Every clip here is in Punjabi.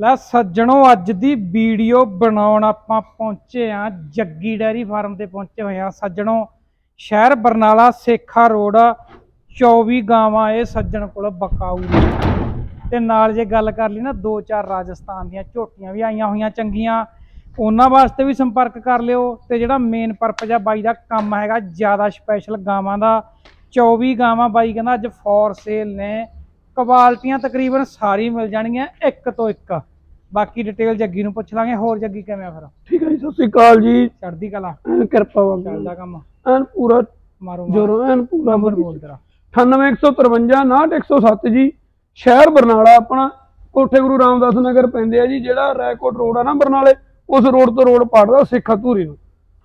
ਲੈ ਸੱਜਣੋ, ਅੱਜ ਦੀ ਵੀਡੀਓ ਬਣਾਉਣ ਆਪਾਂ ਪਹੁੰਚੇ ਆ ਜੱਗੀ ਡੈਰੀ ਫਾਰਮ ਤੇ ਪਹੁੰਚੇ ਹੋਏ ਆ ਸੱਜਣੋ, ਸ਼ਹਿਰ ਬਰਨਾਲਾ, ਸੇਖਾ ਰੋਡ 24 ਗਾਵਾਂ ਇਹ ਸੱਜਣ ਕੋਲ ਬਕਾਊ ਨੇ। ਤੇ ਨਾਲ ਜੇ ਗੱਲ ਕਰ ਲਈ ਨਾ, ਦੋ ਚਾਰ ਰਾਜਸਥਾਨ ਦੀਆਂ ਝੋਟੀਆਂ ਵੀ ਆਈਆਂ ਹੋਈਆਂ ਚੰਗੀਆਂ। ਉਹਨਾਂ ਵਾਸਤੇ ਵੀ ਸੰਪਰਕ ਕਰ ਲਿਓ। ਤੇ ਜਿਹੜਾ ਮੇਨ ਪਰਪਸ ਆ ਬਾਈ ਦਾ, ਕੰਮ ਹੈਗਾ ਜ਼ਿਆਦਾ ਸਪੈਸ਼ਲ ਗਾਵਾਂ ਦਾ। 24 ਗਾਵਾਂ ਬਾਈ ਕਹਿੰਦਾ ਅੱਜ ਫੋਰ ਸੇਲ ਨੇ। ਕੁਆਲਟੀਆਂ ਤਕਰੀਬਨ ਸਾਰੀ ਮਿਲ ਜਾਣਗੀਆਂ ਇੱਕ ਤੋਂ ਇੱਕ। ਬਾਕੀ ਡਿਟੇਲ ਜੱਗੀ ਨੂੰ ਪੁੱਛ ਲਾਂਗੇ ਹੋਰ ਜੱਗੀ ਕਿਵੇਂ ਆ ਫਿਰ? ਠੀਕ ਹੈ ਜੀ ਸਤਿ ਸ੍ਰੀ ਅਕਾਲ ਜੀ। ਚੜਦੀ ਕਲਾ। ਐਨ ਕਿਰਪਾ ਵਾਂਗ ਚੱਲਦਾ ਕੰਮ। ਐਨ ਪੂਰਾ ਮਾਰੋ ਜੋਰੋ ਐਨ ਪੂਰਾ ਨੰਬਰ। ਬੋਲ ਤੇਰਾ। 98153 6107 ਜੀ। ਸ਼ਹਿਰ ਬਰਨਾਲਾ ਆਪਣਾ ਕੋਠੇ ਗੁਰੂ ਰਾਮਦਾਸ ਨਗਰ ਪੈਂਦੇ ਆ ਜੀ ਜਿਹੜਾ ਰੈਕੋਟ ਰੋਡ ਆ ਨਾ ਬਰਨਾਲੇ ਉਸ ਰੋਡ ਤੋਂ ਰੋਡ ਪੜਦਾ ਸਿੱਖਾ ਧੂਰੀ ਨੂੰ।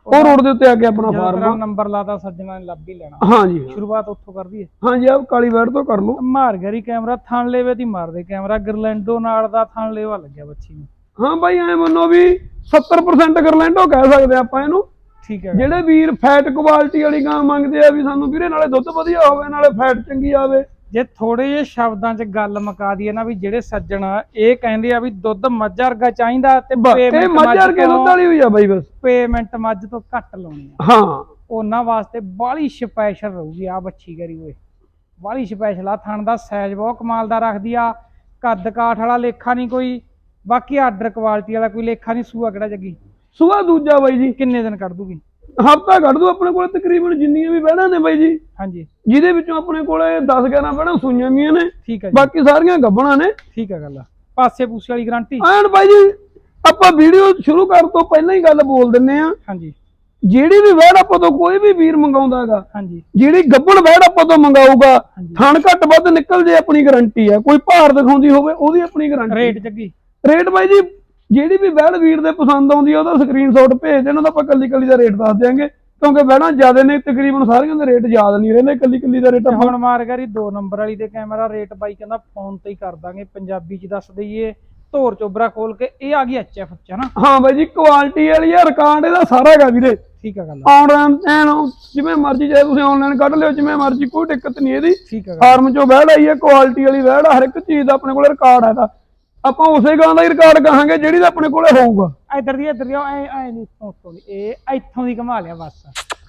ਉਹ ਰੋਡ ਦੇ ਉੱਤੇ ਆ ਕੇ ਆਪਣਾ ਫਾਰਮ ਨੰਬਰ ਲਾਤਾ ਸੱਜਣਾ ਨੇ ਲੱਭ ਹੀ ਲੈਣਾ। ਹਾਂ ਜੀ ਸ਼ੁਰੂਆਤ ਉੱਥੋਂ ਕਰ ਦਈਏ। ਹਾਂ ਜੀ ਆਪ ਕਾਲੀ ਵੈੜ ਤੋਂ ਕਰ ਲਓ। ਮਾਰ ਗਰੀ ਕੈਮਰਾ ਥਣ ਲੇਵੇ ਦੀ ਮਾਰਦੇ ਕੈਮਰਾ। ਗਰਲੈਂਡੋ ਨਾਲ ਦਾ ਥਣ ਲੇਵਾ ਲੱਗਿਆ ਬੱਚੀ ਨੂੰ। ਹਾਂ ਬਾਈ ਐ ਮੰਨੋ ਵੀ 70% ਗਰਲੈਂਡੋ ਕਹਿ ਸਕਦੇ ਆਪਾਂ ਇਹਨੂੰ। ਠੀਕ ਹੈ। ਜਿਹੜੇ ਵੀਰ ਫੈਟ ਕੁਆਲਿਟੀ ਵਾਲੀ ਗਾਂ ਮੰਗਦੇ ਆ ਵੀ ਸਾਨੂੰ ਵੀਰੇ ਨਾਲੇ ਦੁੱਧ ਵਧੀਆ ਹੋਵੇ ਨਾਲੇ ਫੈਟ ਚੰਗੀ ਆਵੇ। ਜੇ ਥੋੜੇ ਜਿਹੇ ਸ਼ਬਦਾਂ 'ਚ ਗੱਲ ਮੁਕਾ ਦਈਏ ਨਾ ਵੀ ਜਿਹੜੇ ਸੱਜਣ ਇਹ ਕਹਿੰਦੇ ਆ ਵੀ ਦੁੱਧ ਮੱਝ ਵਰਗਾ ਚਾਹੀਦਾ ਤੇ ਪੇਮੈਂਟ ਮੱਝ ਵਰਗੇ ਦੁੱਧ ਵਾਲੀ ਹੋਈ ਆ ਬਾਈ ਬਸ। ਪੇਮੈਂਟ ਮੱਝ ਤੋਂ ਘੱਟ ਲਾਉਣੀ ਆ। ਹਾਂ। ਉਹਨਾਂ ਵਾਸਤੇ ਬਾਹਲੀ ਸਪੈਸ਼ਲ ਰਹੂਗੀ ਆ ਬੱਚੀ ਕਰੀ ਓਏ ਬਾਹਲੀ ਸਪੈਸ਼ਲ ਆ ਥਣ ਦਾ ਸਾਈਜ਼ ਬਹੁਤ ਕਮਾਲ ਦਾ ਰੱਖਦੀ ਆ। ਕੱਦ ਕਾਠ ਵਾਲਾ ਲੇਖਾ ਨਹੀਂ ਕੋਈ ਬਾਕੀ ਆਰਡਰ ਕੁਆਲਿਟੀ ਵਾਲਾ ਕੋਈ ਲੇਖਾ ਨਹੀਂ ਸੂਆ ਕਿਹੜਾ ਜੱਗੀ? ਸੁਆ ਦੂਜਾ ਬਾਈ ਜੀ। ਕਿੰਨੇ ਦਿਨ ਕੱਢ ਦੂਗੀ? ਹਫਤਾ ਕੱਢ ਦੂ ਆਪਣੇ ਕੋਲ ਤਕਰੀਬਨ ਜਿੰਨੀਆਂ ਵੀ ਬਹਿਣਾ ਨੇ ਬਾਈ ਜੀ। ਹਾਂਜੀ। ਜਿਹਦੇ ਵਿੱਚੋਂ ਆਪਣੇ ਕੋਲੇ 10 11 ਬਹਿਣਾ ਸੂਈਆਂ ਵੀਆਂ ਨੇ। ਠੀਕ ਹੈ ਜੀ। ਬਾਕੀ ਸਾਰੀਆਂ ਗੱਬਣਾ ਨੇ। ਠੀਕ ਹੈ ਗੱਲ ਪਾਸੇ ਪੂਸੇ ਵਾਲੀ ਗਾਰੰਟੀ? ਐਨ ਬਾਈ ਜੀ ਆਪਾਂ ਵੀਡੀਓ ਸ਼ੁਰੂ ਕਰਨ ਤੋਂ ਪਹਿਲਾਂ ਹੀ ਗੱਲ ਬੋਲ ਦਿੰਨੇ ਆ। ਹਾਂਜੀ। ਜਿਹੜੀ ਵੀ ਵੈੜ ਆਪਾਂ ਤੋਂ ਕੋਈ ਵੀ ਵੀਰ ਮੰਗਾਉਂਦਾ ਹੈਗਾ ਹਾਂਜੀ। ਜਿਹੜੀ ਗੱਬਣ ਵੈੜ ਆਪਾਂ ਤੋਂ ਮੰਗਾਊਗਾ। ਥਣ ਘੱਟ ਵੱਧ ਨਿਕਲ ਜੇ ਆਪਣੀ ਗਾਰੰਟੀ ਆ। ਕੋਈ ਭਾਰ ਦਿਖਾਉਂਦੀ ਹੋਵੇ ਉਹਦੀ ਆਪਣੀ ਗਾਰੰਟੀ ਰੇਟ ਜੱਗੀ ਰੇਟ ਬਾਈ ਜੀ ਜਿਹੜੀ ਵੀ ਵੈੜ ਵੀਰ ਦੇ ਪਸੰਦ ਆਉਂਦੀ ਆ ਉਹਦਾ ਸਕਰੀਨਸ਼ਾਟ ਭੇਜ ਦੇਣ ਉਹਦਾ ਆਪਾਂ ਕੱਲੀ ਕੱਲੀ ਦਾ ਰੇਟ ਦੱਸ ਦਿਆਂਗੇ। ਕਿਉਂਕਿ ਵੈੜਾਂ ਜ਼ਿਆਦਾ ਨੇ ਤਕਰੀਬਨ ਸਾਰੀਆਂ ਦੇ ਰੇਟ ਯਾਦ ਨਹੀਂ ਰਹਿੰਦੇ ਕੱਲੀ ਕੱਲੀ ਦਾ ਰੇਟ ਹੁਣ ਮਾਰ ਕਰੀ ਦੋ ਨੰਬਰ ਵਾਲੀ ਤੇ ਕੈਮਰਾ ਰੇਟ ਬਾਈ ਕਹਿੰਦਾ ਫੋਨ ਤੇ ਹੀ ਕਰ ਦਾਂਗੇ ਪੰਜਾਬੀ ਚ ਦੱਸ ਦਈਏ ਧੋਰ ਚੋਬਰਾ ਖੋਲ ਕੇ ਇਹ ਆ ਗਈ ਐਚਐਫ ਚ ਨਾ? ਹਾਂ ਬਾਈ ਜੀ ਕੁਆਲਿਟੀ ਵਾਲੀ ਆ ਰਿਕਾਰਡ ਇਹਦਾ ਸਾਰਾ ਹੈਗਾ ਵੀਰੇ। ਠੀਕ ਹੈ ਗੱਲ ਆਨਲਾਈਨ ਐਨ ਜਿਵੇਂ ਮਰਜ਼ੀ ਚਾਹੇ ਤੁਸੀਂ ਆਨਲਾਈਨ ਕੱਢ ਲਿਓ ਜਿਵੇਂ ਮਰਜ਼ੀ ਕੋਈ ਦਿੱਕਤ ਨਹੀਂ ਇਹਦੀ। ਠੀਕ ਗੱਲ ਫਾਰਮ ਚੋਂ ਵੈੜ ਆਈ ਹੈ ਕੁਆਲਿਟੀ ਵਾਲੀ ਆ, ਹਰ ਇੱਕ ਚੀਜ਼ ਦਾ ਆਪਣੇ ਕੋਲ ਰਿਕਾਰਡ ਹੈਗਾ। ਆਪਾਂ ਉਸੇ ਗਾਂ ਦਾ ਹੀ ਰਿਕਾਰਡ ਕਹਾਂਗੇ ਜਿਹੜੀ ਦਾ ਆਪਣੇ ਕੋਲੇ ਹੋਊਗਾ। ਇੱਧਰ ਦੀ ਇੱਧਰ ਦੀ ਐ ਐ ਨਹੀਂ ਉੱਤੋਂ ਉੱਤੋਂ ਦੀ ਇਹ ਇੱਥੋਂ ਦੀ ਘਮਾ ਲਿਆ ਬਸ।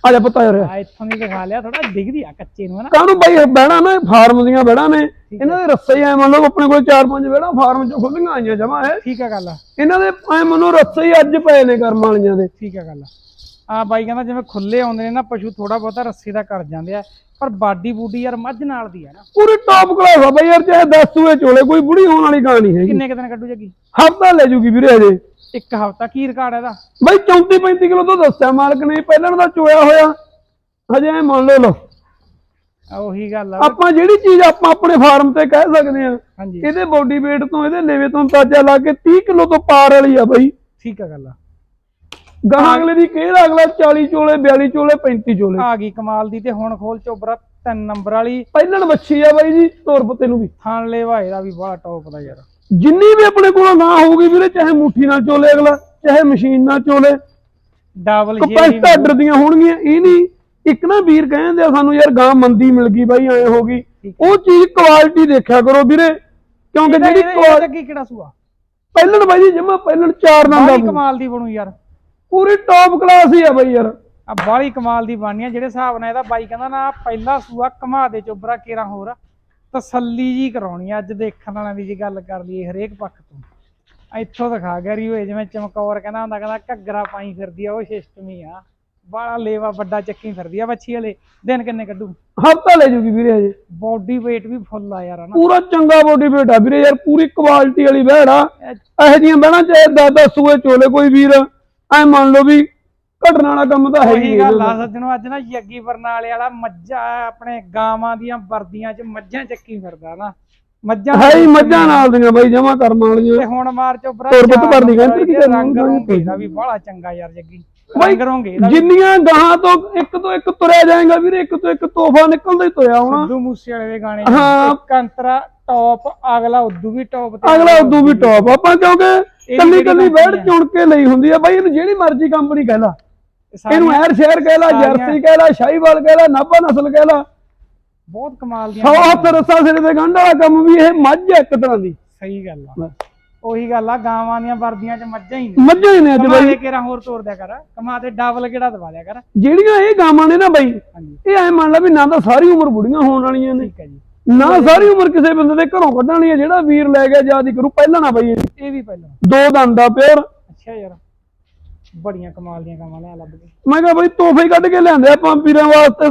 ਆ ਜਾ ਪਤਾ ਯਾਰ ਆ ਇੱਥੋਂ ਦੀ ਦਿਖਾ ਲਿਆ ਥੋੜਾ ਦਿਖਦੀ ਆ ਕੱਚੇ ਨੂੰ ਹਨਾ? ਕਾਹਨੂੰ ਬਾਈ ਬਹਿਣਾ ਨਾ ਫਾਰਮ ਦੀਆਂ ਬਹਿਣਾ ਨੇ। ਇਹਨਾਂ ਦੇ ਰੱਸੇ ਐ ਮੰਨ ਲਓ ਆਪਣੇ ਕੋਲ ਚਾਰ ਪੰਜ ਬਹਿਣਾ ਫਾਰਮ ਚੋਂ ਖੁੱਲੀਆਂ ਆਈਆਂ ਜਮਾ ਹੈ? ਠੀਕ ਹੈ ਗੱਲ ਇਹਨਾਂ ਦੇ ਐ ਮੰਨੋ ਰੱਸੇ ਹੀ ਅੱਜ ਪਏ ਨੇ ਕਰਮ ਵਾਲੀਆਂ ਦੇ। ਠੀਕ ਹੈ ਗੱਲ ਆ ਬਾਈ ਕਹਿੰਦਾ ਜਿਵੇਂ ਖੁੱਲੇ ਆਉਂਦੇ ਨੇ ਨਾ ਪਸ਼ੂ ਥੋੜਾ ਬਹੁਤਾ ਰੱਸੀ ਦਾ ਕਰ ਜਾਂਦੇ ਆ ਪਰ ਬਾਡੀ ਬੂਡੀ ਯਾਰ ਮੱਝ ਨਾਲ ਦੀ ਆ ਨਾ। ਪੂਰੀ ਟੌਪ ਕਲਾਸ ਆ ਬਾਈ ਯਾਰ ਚਾਹੇ 10 ਸੂਏ ਚੋਲੇ ਕੋਈ ਬੁੜੀ ਹੋਣ ਵਾਲੀ ਗਾਂ ਨਹੀਂ ਹੈਗੀ। ਕਿੰਨੇ ਕੁ ਦਿਨ ਕੱਢੂ ਜੱਗੀ? ਹਫਤਾ ਲੈ ਜੂਗੀ ਵੀਰੇ ਅਜੇ ਇੱਕ ਹਫਤਾ ਕੀ ਰਿਕਾਰਡ ਇਹਦਾ? ਬਾਈ 34 35 ਕਿਲੋ ਤੋਂ ਦੱਸਿਆ ਮਾਲਕ ਨੇ ਪਹਿਲਾਂ ਦਾ ਚੋਇਆ ਹੋਇਆ। ਹਜੇ ਐ ਮੰਨ ਲਓ ਲੋ ਆ ਉਹੀ ਗੱਲ ਆ। ਆਪਾਂ ਜਿਹੜੀ ਚੀਜ਼ ਆਪਾਂ ਆਪਣੇ ਫਾਰਮ ਤੇ ਕਹਿ ਸਕਦੇ ਆ ਹਾਂਜੀ। ਇਹਦੇ ਬੋਡੀ weight ਤੋਂ ਇਹਦੇ ਲੇਵੇ ਤੋਂ ਅੰਦਾਜ਼ਾ ਲਾ ਕੇ 30 ਕਿਲੋ ਤੋਂ ਪਾਰ ਵਾਲੀ ਆ ਬਾਈ। ਠੀਕ ਹੈ ਗੱਲ ਗਾਂ ਅਗਲੇ ਦੀ ਕਿਹੜਾ ਅਗਲਾ 40 ਚੋਲੇ 42 ਚੋਲੇ 35 ਚੋਲੇ? ਆ ਗਈ ਕਮਾਲ ਦੀ ਤੇ ਹੁਣ ਖੋਲ ਚੋਬਰਾ ਤਿੰਨ ਨੰਬਰ ਵਾਲੀ। ਪਹਿਲਣ ਵੱਛੀ ਆ ਬਾਈ ਜੀ ਤੋਰ ਪੱਤੇ ਨੂੰ ਵੀ। ਥਾਣ ਲੈਵਾ ਇਹਦਾ ਵੀ ਬੜਾ ਟੌਪ ਦਾ ਯਾਰ। ਜਿੰਨੀ ਵੀ ਆਪਣੇ ਕੋਲ ਗਾਂ ਹੋਊਗੀ ਵੀਰੇ ਚਾਹੇ ਮੁੱਠੀ ਨਾਲ ਚੋਲੇ ਅਗਲਾ ਚਾਹੇ ਮਸ਼ੀਨ ਨਾਲ ਚੋਲੇ। ਡਬਲ ਕਪੈਸਟਾ ਆਰਡਰ ਦੀਆਂ ਹੋਣਗੀਆਂ ਇਹ ਨਹੀਂ। ਇੱਕ ਨਾ ਵੀਰ ਕਹਿੰਦੇ ਆ ਸਾਨੂੰ ਯਾਰ ਗਾਂ ਮੰਦੀ ਮਿਲ ਗਈ ਬਾਈ ਐ ਹੋ ਗਈ। ਉਹ ਚੀਜ਼ ਕੁਆਲਿਟੀ ਦੇਖਿਆ ਕਰੋ ਵੀਰੇ ਕਿਉਂਕਿ ਜਿਹੜੀ ਕੁਆ- ਲੱਗੀ ਕਿਹੜਾ ਸੂਆ? ਪਹਿਲਣ ਬਾਈ ਜੀ ਜਮਾ ਪਹਿਲਣ ਚਾਰ ਬਾਲੀ ਦਾ ਕਮਾਲ ਦੀ ਬਣੂ ਯਾਰ। ਪੂਰੀ ਟੌਪ ਕਲਾਸ ਹੀ ਆ ਬਾਈ ਯਾਰ। ਆ ਬਾਲੀ ਕਮਾਲ ਦੀ ਬਣਨੀ ਆ ਜਿਹੜੇ ਹਿਸਾਬ ਨਾਲ ਇਹਦਾ ਬਾਈ ਕਹਿੰਦਾ ਨਾ ਪਹਿਲਾ ਸੂਆ ਕਮਾ ਦੇ ਚੋਬਰਾ ਕੇਰਾ ਹੋਰ ਤਸੱਲੀ ਜੀ ਕਰਾਉਣੀ ਆ ਅੱਜ ਦੇਖਣ ਵਾਲਿਆਂ ਦੀ ਜੀ ਗੱਲ ਕਰ ਲਈਏ ਹਰੇਕ ਪੱਖ ਤੋਂ। ਇੱਥੋਂ ਦਿਖਾ ਗਰੀ ਹੋਏ ਜਿਵੇਂ ਚਮਕੌਰ ਕਹਿੰਦਾ ਹੁੰਦਾ ਕਹਿੰਦਾ ਘੱਗਰਾ ਪਾਈ ਫਿਰਦੀ ਆ ਉਹ ਸਿਸਟਮ ਆ। ਬਾਲਾ ਲੇਵਾ ਵੱਡਾ ਚੱਕੀ ਫਿਰਦੀ ਆ ਬੱਚੀ ਵਾਲੇ ਦਿਨ ਕਿੰਨੇ ਕੱਢੂ? ਹਫਤਾ ਲੈ ਜੂਗੀ ਵੀਰੇ ਹਜੇ। ਬਾਡੀ weight ਵੀ ਫੁੱਲ ਆ ਯਾਰ ਹਨਾ? ਪੂਰਾ ਚੰਗਾ ਬੋਡੀ weight ਆ ਵੀਰੇ ਯਾਰ ਪੂਰੀ ਕੁਆਲਿਟੀ ਵਾਲੀ ਵਹਿੜ ਆ। ਇਹੋ ਜਿਹੀਆਂ ਬਹਿਣਾ ਚਾਹੇ 10 ਸੂਏ ਚੋਲੇ ਕੋਈ ਵੀਰ। ਐ ਮੰਨ ਲਓ ਵੀ ਘਟਣ ਵਾਲਾ ਕੰਮ ਤਾਂ ਹੈ ਹੀ ਉਹੀ ਨਹੀਂ ਗੱਲ ਆ ਸੱਜਣੋ ਅੱਜ ਨਾ ਯੱਗੀ ਬਰਨਾਲੇ ਵਾਲਾ ਮੱਝਾਂ ਆਪਣੇ ਗਾਵਾਂ ਦੀਆਂ ਵਰਦੀਆਂ 'ਚ ਮੱਝਾਂ ਚੱਕੀ ਫਿਰਦਾ ਨਾ। ਮੱਝਾਂ ਹੈ ਹੀ ਮੱਝਾਂ ਨਾਲ ਦੀਆਂ ਬਾਈ ਜਮਾ ਕਰਮ ਵਾਲੀਆਂ। ਤੇ ਹੁਣ ਮਾਰ ਚੋ ਬਰਾ ਤੁਰ ਪੁੱਤ ਭਰਦੀ ਕਹਿੰਦੀ ਕੀ ਰੰਗ ਉਹਨੂੰ ਰੋਂਗੇ ਦਾ ਵੀ ਬੜਾ ਚੰਗਾ ਯਾਰ ਜੱਗੀ ਬਾਈ, ਰੰਗ ਰੋਂਗੇ ਦਾ ਜਿੰਨੀਆਂ ਗਾਹਾਂ ਤੋਂ ਇੱਕ ਤੋਂ ਇੱਕ ਤੁਰਿਆ ਜਾਏਗਾ ਵੀਰੇ ਇੱਕ ਤੋਂ ਇੱਕ ਤੋਹਫਾ ਨਿਕਲਦਾ ਹੀ ਤੁਰਿਆ ਹੋਣਾ। ਸਿੱਧੂ ਮੂਸੇ ਵਾਲੇ ਦੇ ਗਾਣੇ ਹਾਂ। ਇੱਕ ਅੰਤਰਾ ਟੌਪ ਅਗਲਾ ਉਦੋਂ ਵੀ ਟੌਪ ਤੇ ਅਗਲਾ ਉਦੋਂ ਵੀ ਟੌਪ ਆਪਾਂ ਕਿਉਂਕਿ ਕੱਲੀ ਕੱਲੀ ਆ। ਚੁਣ ਕੇ ਲਈ ਹੁੰਦੀ ਆ ਬਾਈ ਇਹਨੂੰ ਜਿਹੜੀ ਮਰਜ਼ੀ ਕੰਪਨੀ ਕਹਿ ਲਾ। ਇਹਨੂੰ ਐਰ ਸ਼ੇਰ ਕਹਿ ਲਾ ਜਰਸੀ ਕਹਿ ਲਾ ਸ਼ਾਹੀਵਾਲ ਕਹਿ ਲਾ ਨਾਭਾ ਨਸਲ ਕਹਿ ਲਾ। ਬਹੁਤ ਕਮਾਲ ਦੀਆਂ ਸੌ ਹੱਥ ਰੱਸਾ ਸਿਰੇ ਦੇ ਗੰਢ ਵਾਲਾ ਕੰਮ ਵੀ ਇਹ ਮੱਝ ਹੈ ਇੱਕ ਤਰ੍ਹਾਂ ਦੀ। ਸਹੀ ਗੱਲ ਆ। ਉਹੀ ਗੱਲ ਆ ਗਾਵਾਂ ਦੀਆਂ ਵਰਦੀਆਂ 'ਚ ਮੱਝਾਂ ਹੀ ਨੇ। ਮੱਝਾਂ ਹੀ ਨੇ ਅੱਜ ਬਾਈ ਦੇ ਕੇਰਾ ਹੋਰ ਤੋੜ ਦਿਆ ਕਰ ਕਮਾ ਤੇ ਡਬਲ ਕਿਹੜਾ ਦਵਾ ਦਿਆ ਕਰ। ਜਿਹੜੀਆਂ ਇਹ ਗਾਵਾਂ ਨੇ ਨਾ ਬਾਈ ਇਹ ਐ ਮੰਨ ਲਾ ਵੀ ਨਾ ਤਾਂ ਸਾਰੀ ਉਮਰ ਬੁੜੀਆਂ ਹੋਣ ਵਾਲੀਆਂ ਨੇ। ਠੀਕ ਹੈ ਜੀ। ਨਾ ਸਾਰੀ ਉਮਰ ਕਿਸੇ ਬੰਦੇ ਦੇ ਘਰੋਂ ਕੱਢਣ ਹੈ ਜਿਹੜਾ ਵੀਰ ਲੈ ਗਿਆ ਯਾਦ ਹੀ ਕਰੂ ਪਹਿਲਾਂ ਨਾ ਬਾਈ ਇਹ। ਵੀ ਪਹਿਲਾਂ। ਦੋ ਦੰਦ ਦਾ ਪਿਓਰ। ਅੱਛਾ ਯਾਰ ਬੜੀਆਂ ਕਮਾਲ ਦੀਆਂ ਗਾਵਾਂ ਲੈ ਲੱਭ ਕੇ ਮੈਂ ਕਿਹਾ ਬਾਈ ਤੋਹਫੇ ਹੀ ਕੱਢ ਕੇ ਲਿਆਂਦੇ ਆਪਾਂ ਵੀਰਾਂ ਵਾਸਤੇ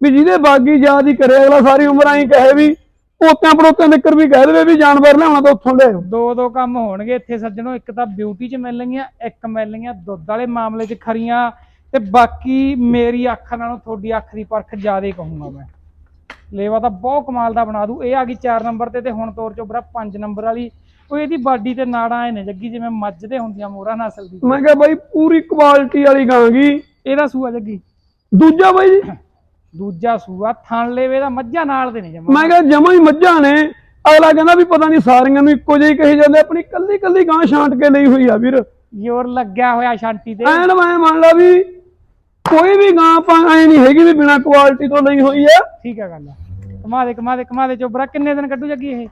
ਵੀ ਜਿਹਦੇ ਬਾਗੀ ਯਾਦ ਹੀ ਕਰੇ ਅਗਲਾ ਸਾਰੀ ਉਮਰ ਐਂ ਕਹੇ ਵੀ ਪੋਤਿਆਂ ਪੜੋਤਿਆਂ ਦੇ ਵੀ ਕਹਿ ਦੇਵੇ ਵੀ ਜਾਨਵਰ ਲਿਆਉਣਾ ਤਾਂ ਉੱਥੋਂ ਲਿਆਓ ਦੋ ਦੋ ਕੰਮ ਹੋਣਗੇ ਇੱਥੇ ਸੱਜਣੋ ਇੱਕ ਤਾਂ ਬਿਊਟੀ 'ਚ ਮਿਲਣਗੀਆਂ ਇੱਕ ਮਿਲਣਗੀਆਂ ਦੁੱਧ ਵਾਲੇ ਮਾਮਲੇ 'ਚ ਖਰੀਆਂ ਤੇ ਬਾਕੀ ਮੇਰੀ ਅੱਖ ਨਾਲੋਂ ਤੁਹਾਡੀ ਅੱਖ ਦੀ ਪਰਖ ਜ਼ਿਆਦਾ ਕਹੂੰਗਾ ਮੈਂ। ਲੇਵਾ ਤਾਂ ਬਹੁਤ ਕਮਾਲ ਦਾ ਬਣਾ ਦੂ ਇਹ ਆ ਗਈ 4 ਨੰਬਰ ਤੇ ਤੇ ਹੁਣ ਤੋਰ ਚੋਬਰਾ 5 ਨੰਬਰ ਵਾਲੀ। ਉਹ ਇਹਦੀ ਬਾਡੀ ਤੇ ਨਾੜਾਂ ਐ ਨੇ ਜੱਗੀ ਜਿਵੇਂ ਮੱਝ ਦੇ ਹੁੰਦੀਆਂ ਮੋਹਰਾ ਨਸਲ ਦੀ। ਮੈਂ ਕਿਹਾ ਬਾਈ ਪੂਰੀ ਕੁਆਲਿਟੀ ਵਾਲੀ ਗਾਂਗੀ ਇਹਦਾ ਸੂਆ ਜੱਗੀ। ਦੂਜਾ ਬਾਈ ਜੀ। ਦੂਜਾ ਸੂਆ ਥਣ ਲੇਵੇ ਦਾ ਮੱਝਾਂ ਨਾਲ ਦੇ ਨੇ ਜਮਾ। ਮੈਂ ਕਿਹਾ ਜਮਾਂ ਹੀ ਮੱਝਾਂ ਨੇ। ਅਗਲਾ ਕਹਿੰਦਾ ਵੀ ਪਤਾ ਨਹੀਂ ਸਾਰੀਆਂ ਨੂੰ ਇੱਕੋ ਜਿਹੀ ਕਹੀ ਜਾਂਦੇ ਆਪਣੀ ਕੱਲੀ ਕੱਲੀ ਗਾਂ ਛਾਂਟ ਕੇ ਲਈ ਹੋਈ ਆ ਵੀਰ। ਜ਼ੋਰ ਲੱਗਿਆ ਹੋਇਆ ਸ਼ਾਂਟੀ ਤੇ। ਐਨ ਮੈਂ ਮੰਨ ਲਾ ਵੀ ਕੋਈ ਵੀ ਗਾਂ ਆਪਾਂ ਐ ਨਹੀਂ ਹੈਗੀ ਵੀ ਬਿਨਾ ਕੁਆਲਿਟੀ ਤੋਂ ਲਈ ਹੋਈ ਆ। ਠੀਕ ਹੈ ਗੱਲ ਕਮਾ ਦੇ ਕਮਾ ਦੇ ਕਮਾ ਦੇ ਚੋਬਰਾ ਕਿੰਨੇ ਦਿਨ ਕੱਢੂ ਜੱਗੀ ਇਹ?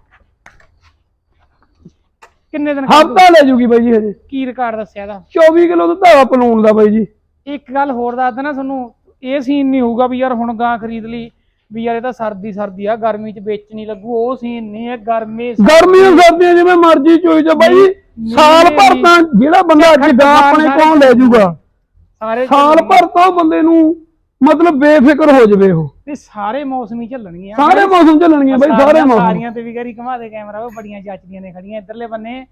ਕਿੰਨੇ ਦਿਨ ਕੱਢੂ? ਹਫਤਾ ਲੈ ਜੂਗੀ ਬਾਈ ਜੀ ਹਜੇ। ਕੀ ਰਿਕਾਰਡ ਦੱਸਿਆ ਇਹਦਾ? 24 ਕਿਲੋ ਦੁੱਧ ਧਾਵਾ ਪਲੂਣ ਦਾ ਬਾਈ ਜੀ। ਇੱਕ ਗੱਲ ਹੋਰ ਦੱਸਦਾ ਨਾ ਤੁਹਾਨੂੰ ਇਹ ਸੀਨ ਨਹੀਂ ਹੋਊਗਾ ਵੀ ਯਾਰ ਹੁਣ ਗਾਂ ਖਰੀਦ ਲਈ ਵੀ ਯਾਰ ਇਹ ਤਾਂ ਸਰਦੀ ਸਰਦੀ ਆ ਗਰਮੀ ਚ ਵੇਚਣੀ ਲੱਗੂ ਉਹ ਸੀਨ ਨਹੀਂ ਹੈ ਗਰਮੀ ਗਰਮੀਆਂ ਸਰਦੀਆਂ ਜਿਵੇਂ ਮਰਜ਼ੀ ਚੋਈ ਜਾ ਬਾਈ ਸਾਲ ਭਰ ਤਾਂ ਜਿਹੜਾ ਬੰਦਾ ਅੱਜ ਗਾਂ ਆਪਣੇ ਕੋਲ ਲੈ ਜੂਗਾ। ਸਾਰੇ ਸਾਲ ਭਰ ਤੋਂ ਬੰਦੇ ਨੂੰ ਮਤਲਬ ਬੇਫਿਕਰ ਹੋ ਜਵੇ ਉਹ। ਤੇ ਸਾਰੇ ਮੌਸਮ ਚੱਲਣਗੀਆਂ ਸਾਰੇ ਮੌਸਮ ਚੱਲਣਗੀਆਂ ਬਾਈ ਸਾਰੇ ਮੌਸਮ। ਸਾਰੀਆਂ ਤੇ ਵੀ ਗਰੀ ਘਮਾ ਦੇ ਕੈਮਰਾ ਉਹ ਬੜੀਆਂ ਜੱਚਦੀਆਂ ਨੇ ਖੜੀਆਂ ਇਧਰਲੇ ਬੰਨੇ।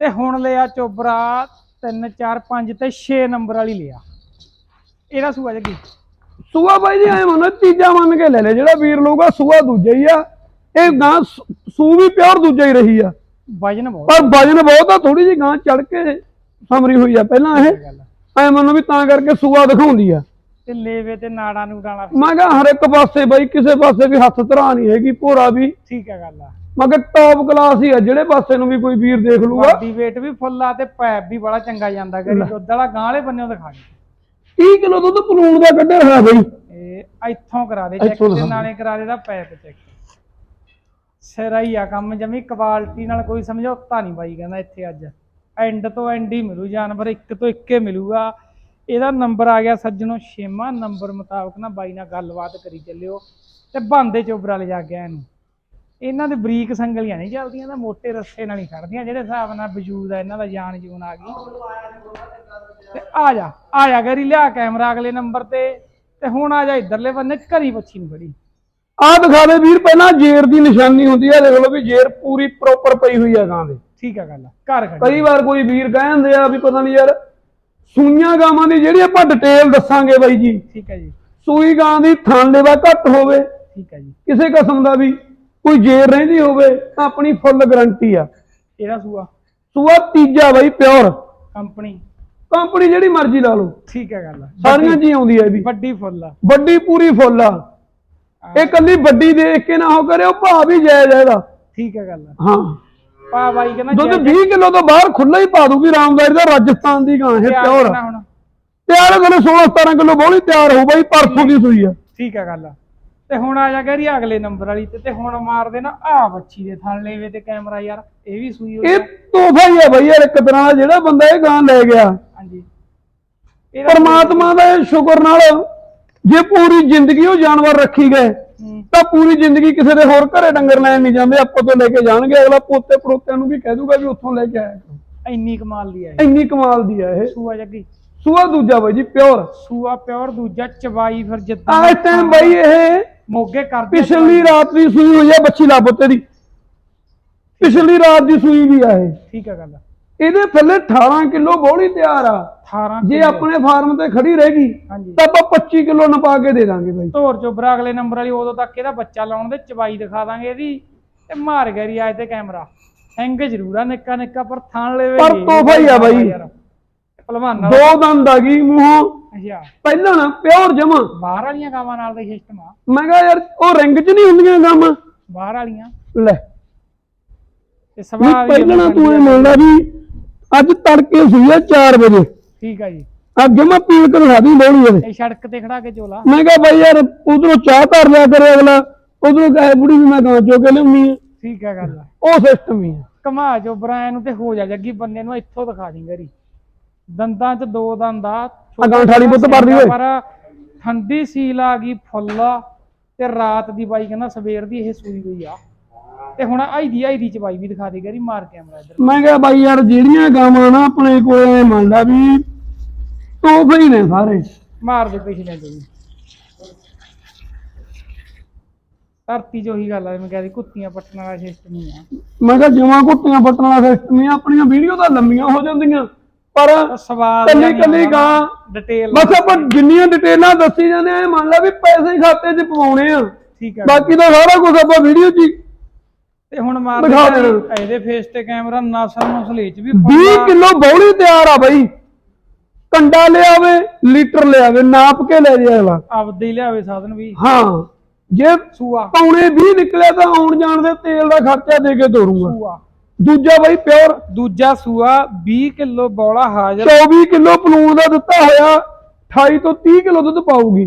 ਤੇ ਹੁਣ ਲਿਆ ਚੋਬਰਾ 3 4 5 ਤੇ 6 ਨੰਬਰ ਵਾਲੀ ਲਿਆ। ਇਹਦਾ ਸੂਆ ਜੱਗੀ। ਸੂਆ ਬਾਈ ਜੀ ਐ ਮੰਨੋ ਤੀਜਾ ਮੰਨ ਕੇ ਲੈ ਲੈ ਜਿਹੜਾ ਵੀਰ ਲਊਗਾ ਸੂਆ ਦੂਜਾ ਹੀ ਆ। ਇਹ ਗਾਂ ਸੂ- ਵੀ ਪਿਓਰ ਦੂਜਾ ਹੀ ਰਹੀ ਆ। ਵਜਨ ਬਹੁਤ ਪਰ ਵਜਨ ਬਹੁਤ ਆ ਥੋੜੀ ਜੀ ਗਾਂ ਚੜ ਕੇ ਸਮਰੀ ਹੋਈ ਆ ਪਹਿਲਾਂ ਇਹ। ਐ ਮੰਨੋ ਵੀ ਤਾਂ ਕਰਕੇ ਸੂਆ ਦਿਖਾਉਂਦੀ ਆ। ਤੇ ਲੇਵੇ ਤੇ ਨਾੜਾ ਨੂੰ ਡਾਲਾ ਮੈਂ ਕਿਹਾ ਹਰ ਇੱਕ ਪਾਸੇ ਬਾਈ ਕਿਸੇ ਪਾਸੇ ਵੀ ਹੱਥ ਧਰਾ ਨਹੀਂ ਹੈਗੀ ਭੋਰਾ ਵੀ। ਠੀਕ ਹੈ ਗੱਲ ਆ। ਮੈਂ ਕਿਹਾ ਟੌਪ ਕਲਾਸ ਹੀ ਆ ਜਿਹੜੇ ਪਾਸੇ ਨੂੰ ਵੀ ਕੋਈ ਵੀਰ ਦੇਖ ਲੂਗਾ। ਬਾਡੀ weight ਵੀ ਫੁੱਲ ਆ ਤੇ ਪੈਪ ਵੀ ਬੜਾ ਚੰਗਾ ਜਾਂਦਾ ਗਰੀ ਦੁੱਧ ਵਾਲਾ ਗਾਂ ਵਾਲੇ ਬੰਨਿਓ ਦਿਖਾ ਦੇ। 30 ਕਿਲੋ ਦੁੱਧ ਪਲੂਣ ਦਾ ਕੱਢਿਆ ਹੋਇਆ ਬਾਈ। ਇਹ ਇੱਥੋਂ ਕਰਾ ਦੇ ਚੈੱਕ ਇੱਥੋਂ ਤੇ ਦਿਖਾ। ਨਾਲੇ ਕਰਾ ਦੇ ਦਾ ਪੈਪ ਚੈੱਕ ਸਿਰਾ ਹੀ ਆ ਕੰਮ ਜਮੀ ਕੁਆਲਿਟੀ ਨਾਲ ਕੋਈ ਸਮਝੌਤਾ ਨਹੀਂ ਬਾਈ ਕਹਿੰਦਾ ਇੱਥੇ ਅੱਜ। ਐਂਡ ਤੋਂ ਐਂਡ ਹੀ ਮਿਲੂ, ਜਾਨਵਰ ਇੱਕ ਤੋਂ ਇੱਕੇ ਮਿਲੂਗਾ। ਇਹਦਾ ਨੰਬਰ ਆ ਗਿਆ ਸੱਜਣੋ ਛੇਵਾਂ ਨੰਬਰ ਮੁਤਾਬਕ ਨਾ ਬਾਈ ਨਾਲ ਗੱਲਬਾਤ ਕਰੀ ਚੱਲਿਓ ਤੇ ਬੰਦੇ ਚੋਬਰਾ ਲੈ ਜਾ ਗਿਆ ਇਹਨੂੰ। ਇਹਨਾਂ ਦੇ ਬਰੀਕ ਸੰਗਲੀਆਂ ਨਹੀਂ ਚੱਲਦੀਆਂ ਤਾਂ ਮੋਟੇ ਰੱਸੇ ਨਾਲ ਹੀ ਖੜਦੀਆਂ, ਜਿਹੜੇ ਹਿਸਾਬ ਨਾਲ ਵਜੂਦ ਆ, ਇਹਨਾਂ ਦਾ ਜਾਨ ਜੂਨ ਆ ਗਈ। ਤੇ ਆ ਜਾ ਆ ਜਾ ਗਰੀ, ਲਿਆ ਕੈਮਰਾ ਅਗਲੇ ਨੰਬਰ ਤੇ ਤੇ ਹੁਣ ਆ ਜਾ ਇਧਰਲੇ ਬੰਨੇ, ਘਰੀ ਬੱਚੀ ਨੂੰ ਬੜੀ। ਆਹ ਦਿਖਾ ਦੇ ਵੀਰ, ਪਹਿਲਾਂ ਜੇਰ ਦੀ ਨਿਸ਼ਾਨੀ ਹੁੰਦੀ ਹੈ ਦੇਖ ਲਓ ਵੀ ਜੇਰ ਪੂਰੀ ਪ੍ਰੋਪਰ ਪਈ ਹੋਈ ਆ ਗਾਂ ਦੇ। ਠੀਕ ਆ ਗੱਲ ਘਰ ਖੜੀ ਕਈ ਵਾਰ ਕੋਈ ਵੀਰ ਕਹਿੰਦੇ ਆ ਵੀ ਪਤਾ ਨਹੀਂ ਯਾਰ ਸੂਈਆਂ ਗਾਵਾਂ ਦੀ ਜਿਹੜੀ ਆਪਾਂ ਡਿਟੇਲ ਦੱਸਾਂਗੇ ਬਾਈ ਜੀ। ਠੀਕ ਹੈ ਜੀ। ਸੂਈ ਗਾਂ ਦੀ ਥਣ ਲੈਵਾ ਘੱਟ ਹੋਵੇ ਠੀਕ ਹੈ ਜੀ। ਕਿਸੇ ਕਿਸਮ ਦਾ ਵੀ ਕੋਈ ਜੇਰ ਰਹਿੰਦੀ ਹੋਵੇ ਤਾਂ ਆਪਣੀ ਫੁੱਲ ਗਾਰੰਟੀ ਆ। ਇਹਦਾ ਸੂਆ? ਸੂਆ ਤੀਜਾ ਬਾਈ ਪਿਓਰ ਕੰਪਨੀ। ਕੰਪਨੀ ਜਿਹੜੀ ਮਰਜ਼ੀ ਲਾ ਲਓ। ਠੀਕ ਹੈ ਗੱਲ ਸਾਰੀਆਂ ਜੀ ਆਉਂਦੀ ਆ ਇਹ ਵੀ। ਵੱਡੀ ਫੁੱਲ ਆ। ਵੱਡੀ ਪੂਰੀ ਫੁੱਲ ਆ। ਇਹ ਕੱਲੀ ਵੱਡੀ ਦੇਖ ਕੇ ਨਾ ਹੋ ਕਰਿਓ ਭਾਅ ਵੀ ਜਾਇਜ਼ ਇਹਦਾ। ਠੀਕ ਹੈ ਗੱਲ ਹਾਂ। ਪਾ ਬਾਈ ਕਹਿੰਦਾ ਦੁੱਧ ਜੈ- 20 ਕਿਲੋ ਤੋਂ ਬਾਹਰ ਖੁੱਲਾ ਹੀ ਪਾ ਦੂਗੀ ਰਾਮਦਾਰੀ ਦਾ ਰਾਜਸਥਾਨ ਦੀ ਗਾਂ ਇਹ ਪਿਓਰ। ਤਿਆਰ ਕੋਲੇ 16 17 ਕਿਲੋ ਬੋਲੀ ਤਿਆਰ ਹੋ ਬਾਈ ਪਰਸੋਂ ਦੀ ਸੂਈ ਆ। ਠੀਕ ਹੈ ਗੱਲ। ਤੇ ਹੁਣ ਆ ਜਾ ਗਰੀ ਅਗਲੇ ਨੰਬਰ ਵਾਲੀ ਤੇ ਤੇ ਹੁਣ ਮਾਰ ਦੇ ਨਾ ਆ ਬੱਚੀ ਦੇ ਥਣ ਲੈਵੇ ਤੇ ਕੈਮਰਾ ਯਾਰ ਇਹ ਵੀ ਸੂਈ ਹੋਈ ਇਹ ਆ। ਤੋਹਫਾ ਹੀ ਆ ਬਾਈ ਯਾਰ ਇੱਕ ਤਰ੍ਹਾਂ ਦਾ ਜਿਹੜਾ ਬੰਦਾ ਇਹ ਗਾਂ ਲੈ ਗਿਆ। ਹਾਂਜੀ। ਪਰਮਾਤਮਾ ਦਾ ਸ਼ੁਕਰ ਨਾਲ ਜੇ ਪੂਰੀ ਜ਼ਿੰਦਗੀ ਉਹ ਜਾਨਵਰ ਰੱਖੀ ਗਏ। ਹੂੰ, ਤਾਂ ਪੂਰੀ ਜ਼ਿੰਦਗੀ ਕਿਸੇ ਦੇ ਹੋਰ ਘਰੇ ਡੰਗਰ ਲੈਣ ਨਹੀਂ ਜਾਂਦੇ ਆਪਾਂ ਤੋਂ ਲੈ ਕੇ ਜਾਣਗੇ ਅਗਲਾ ਪੋਤੇ ਪੜੋਤਿਆਂ ਨੂੰ ਵੀ ਕਹਿ ਦੂਗਾ ਵੀ ਉੱਥੋਂ ਲੈ ਕੇ ਆਇਆ। ਇੰਨੀ ਕਮਾਲ ਦੀ ਆ ਇਹ। ਇੰਨੀ ਕਮਾਲ ਦੀ ਆ ਇਹ। ਸੂਆ ਜੱਗੀ। ਸੂਆ ਦੂਜਾ ਬਾਈ ਜੀ ਪਿਓਰ। ਸੂਆ ਪਿਓਰ ਦੂਜਾ ਚਵਾਈ ਫਿਰ ਜਿੱਦਾਂ। ਆ ਇਸ ਟਾਈਮ ਬਾਈ ਇਹ ਮੋਗੇ ਕਰਦੇ ਆ ਪਿਛਲੀ ਰਾਤ ਦੀ ਸੂਈ ਹੋਈ ਆ ਬੱਚੀ ਲਾਬੋਤੇ ਦੀ ਪਿਛਲੀ ਰਾਤ ਦੀ ਸੂਈ ਵੀ ਆ ਇਹ। ਠੀਕ ਹੈ ਗੱਲ। ਇਹਦੇ ਥੱਲੇ 18 ਕਿਲੋ ਬੋਲੀ ਤਿਆਰ ਆ। 18 ਜੇ ਕਿੱਲੋ। ਆਪਣੇ ਫਾਰਮ ਤੇ ਖੜੀ ਰਹੇਗੀ ਹਾਂਜੀ। ਤਾਂ ਆਪਾਂ 25 ਕਿਲੋ ਨਪਾ ਕੇ ਦੇ ਦਾਂਗੇ ਬਾਈ। ਧੋਰ ਚੋਬਰਾ ਅਗਲੇ ਨੰਬਰ ਵਾਲੀ ਉਦੋਂ ਤੱਕ ਇਹਦਾ ਬੱਚਾ ਲਾਉਣ ਦੇ ਚਵਾਈ ਦਿਖਾ ਦਾਂਗੇ ਇਹਦੀ। ਤੇ ਮਾਰ ਗਰੀ ਆਏ ਤੇ ਕੈਮਰਾ। ਹੈਂਗ ਜ਼ਰੂਰ ਆ ਨਿੱਕਾ ਨਿੱਕਾ ਪਰ ਥਾਣ ਲੈਵੇ ਪਰ ਤੋਹਫਾ ਹੀ ਆ ਬਾਈ। ਨਾਲ ਦੋ। ਦੰਦ ਆ ਗਈ ਮੂੰਹੋਂ। ਅੱਛਾ। ਪਹਿਲਾਂ ਨਾ ਪਿਓਰ ਜਮਾ। ਬਾਹਰ ਵਾਲੀਆਂ ਗਾਵਾਂ ਨਾਲ ਦਾ ਸਿਸਟਮ ਆ। ਮੈਂ ਕਿਹਾ ਯਾਰ ਉਹ ਰਿੰਗ 'ਚ ਨਹੀਂ ਹੁੰਦੀਆਂ ਕੰਮ ਬਾਹਰ ਵਾਲੀਆਂ। ਲੈ। ਤੇ ਵੀ ਵੀ ਪਹਿਲਾਂ ਨਾ ਤੂੰ ਇਹ। ਮੰਨਦਾ ਵੀ ਅੱਜ ਤੜਕੇ ਸੂਈ ਆ 4 ਵਜੇ। ਠੀਕ ਆ ਜੀ। ਅੱਜ ਜਮਾ ਪੀਲ ਕੇ ਦਿਖਾ ਦੀ ਬੋਲੀ ਇਹਦੇ ਇਹ ਸੜਕ ਤੇ ਖੜਾ ਕੇ ਚੋਲਾ। ਮੈਂ ਕਿਹਾ ਬਾਈ ਯਾਰ ਉਧਰੋਂ ਚਾਹ ਧਰ ਲਿਆ ਕਰੇ ਅਗਲਾ। ਉਧਰੋਂ ਕਹੇ ਬੁੜੀ ਵੀ ਮੈਂ ਗਾਂ ਚੋ ਕੇ ਲਿਆਉਣੀ ਆ। ਠੀਕ ਆ ਗੱਲ ਉਹ ਸਿਸਟਮ ਹੀ ਆ। ਕਮਾ ਜੋ ਬਰਾਂ ਨੂੰ ਤੇ ਹੋ ਜਾ ਜੱਗੀ ਬੰਨੇ ਨੂੰ ਇੱਥੋਂ ਦਿਖਾ ਦੀ ਗਰੀ ਦੰਦਾਂ 'ਚ ਦੋ ਦੰਦ ਆ ਅਗਾਂਹ ਠਾਲੀ ਪੁੱਤ ਭਰਦੀ ਓਏ। ਪਰ ਠੰਡੀ ਸੀਲ ਆ ਗਈ ਫੁੱਲ ਤੇ ਰਾਤ ਦੀ ਬਾਈ ਕਹਿੰਦਾ ਸਵੇਰ ਦੀ ਇਹ ਸੂਈ ਹੋਈ ਆ। ਤੇ ਹੁਣ ਆਈਦੀ ਆਈਦੀ ਚ ਬਾਈ ਵੀ ਦਿਖਾ ਦੇ ਗਰੀ ਮਾਰ ਕੈਮਰਾ ਇੱਧਰ। ਮੈਂ ਕਿਹਾ ਬਾਈ ਯਾਰ ਜਿਹੜੀਆਂ ਗਾਵਾਂ ਨਾ ਆਪਣੇ ਕੋਲੇ ਮੰਨ ਲਾ ਵੀ ਤੋਹਫੇ ਹੀ ਨੇ ਸਾਰੇ। ਮਾਰ ਦੇ ਪਿਛਲੇ ਤੋਂ ਵੀ ਧਰਤੀ ਚ ਉਹੀ ਗੱਲ ਆ ਮੈਂ ਕਹਿੰਦੀ ਕੁੱਤੀਆਂ ਪੱਟਣ ਵਾਲਾ ਸਿਸਟਮ ਹੀ ਆ। ਮੈਂ ਕਿਹਾ ਜਮਾਂ ਕੁੱਟੀਆਂ ਪੱਟਣ ਵਾਲਾ ਸਿਸਟਮ ਨਹੀਂ ਆਪਣੀਆਂ ਵੀਡੀਓ ਤਾਂ ਲੰਮੀਆਂ ਹੋ ਜਾਂਦੀਆਂ ਪਰ ਤਾਂ ਸਵਾਲ ਕੱਲੀ ਕੱਲੀ ਗਾਂ ਡਿਟੇਲ ਬਸ ਆਪਾਂ ਜਿੰਨੀਆਂ ਡਿਟੇਲਾਂ ਦੱਸੀ ਜਾਂਦੇ ਆ ਇਹ ਮੰਨ ਲਾ ਵੀ ਪੈਸੇ ਖਾਤੇ 'ਚ ਪਵਾਉਣੇ ਆ। ਠੀਕ ਆ। ਬਾਕੀ ਤਾਂ ਸਾਰਾ ਕੁਝ ਆਪਾਂ ਵੀਡੀਓ 'ਚ ਹੀ ਤੇ ਹੁਣ ਮਾਰ ਦਿਖਾ ਦੇ। ਦੇਣਾ। ਇਹਦੇ ਫੇਸ ਤੇ ਕੈਮਰਾ ਨਸਲ ਨਸਲੇ ਚ ਵੀ 20 ਕਿਲੋ ਬੌਲੀ ਤਿਆਰ ਆ ਬਾਈ। ਕੰਡਾ ਲਿਆਵੇ ਲੀਟਰ ਲਿਆਵੇ ਨਾਪ ਕੇ ਲੈ ਜਾਏ ਅਗਲਾ। ਆਪਦੇ ਲਿਆਵੇ ਸਾਧਨ ਵੀ। ਹਾਂ ਜੇ ਸੂਆ। ਪੌਣੇ 20 ਨਿਕਲਿਆ ਤਾਂ ਆਉਣ ਜਾਣ ਦੇ ਤੇਲ ਦਾ ਖਰਚਾ ਦੇ ਕੇ ਤੋਰੂੰਗਾ। ਸੂਆ। ਦੂਜਾ ਬਾਈ ਪਿਓਰ। ਦੂਜਾ ਸੂਆ 20 ਕਿਲੋ ਬੌਲਾ ਹਾਜ਼ਰ। 24 ਕਿਲੋ ਪਲੂਣ ਦਾ ਦਿੱਤਾ ਹੋਇਆ 28 ਤੋਂ 30 ਕਿਲੋ ਦੁੱਧ ਪਾਊਗੀ।